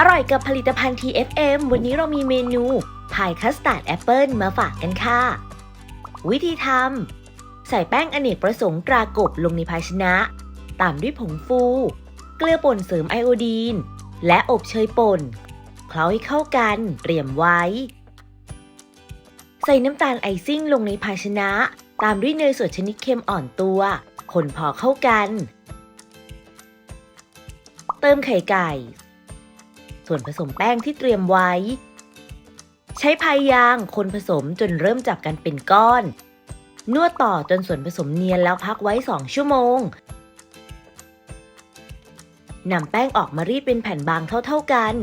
อร่อยกับผลิตภัณฑ์ TFM วันนี้เรามีเมนูพายคัสตาร์ดแอปเปิลมาฝากกันค่ะ วิธีทำ ใส่แป้งอเนกประสงค์ตรากบลงในภาชนะ ตามด้วยผงฟู เกลือป่นเสริมไอโอดีน และอบเชยป่น เคล้าให้เข้ากันเตรียมไว้ ใส่น้ำตาลไอซิ่งลงในภาชนะ ตามด้วยเนยสดชนิดเค็มอ่อนตัว คนพอเข้ากัน เติมไข่ไก่ ส่วนผสมแป้งที่เตรียมไว้ ใช้พายยางคนผสมจนเริ่มจับกันเป็นก้อน นวดต่อจนส่วนผสมเนียนแล้วพักไว้ 2 ชั่วโมงนำแป้งออกมารีดเป็นแผ่นบางเท่าๆกัน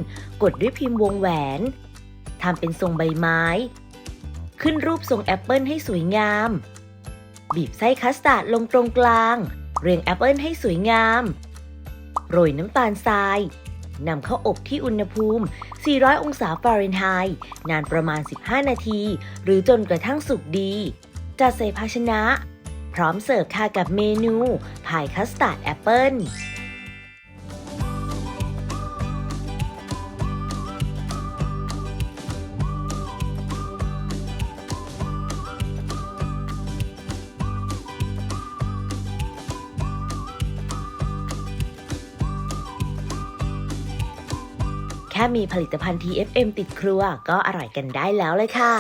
กดด้วยพิมพ์วงแหวน ทำเป็นทรงใบไม้ ขึ้นรูปทรงแอปเปิลให้สวยงาม บีบไส้คัสตาร์ดลงตรงกลาง เรียงแอปเปิลให้สวยงาม โรยน้ำตาลทราย นำเข้าอบที่อุณหภูมิ 400 องศาฟาเรนไฮต์นานประมาณ 15 นาที หรือจนกระทั่งสุกดี จัดใส่ภาชนะ พร้อมเสิร์ฟค่ะกับเมนูพายคัสตาร์ดแอปเปิ้ล แค่มีผลิตภัณฑ์ TFM ติดครัวก็อร่อยกันได้แล้วเลยค่ะ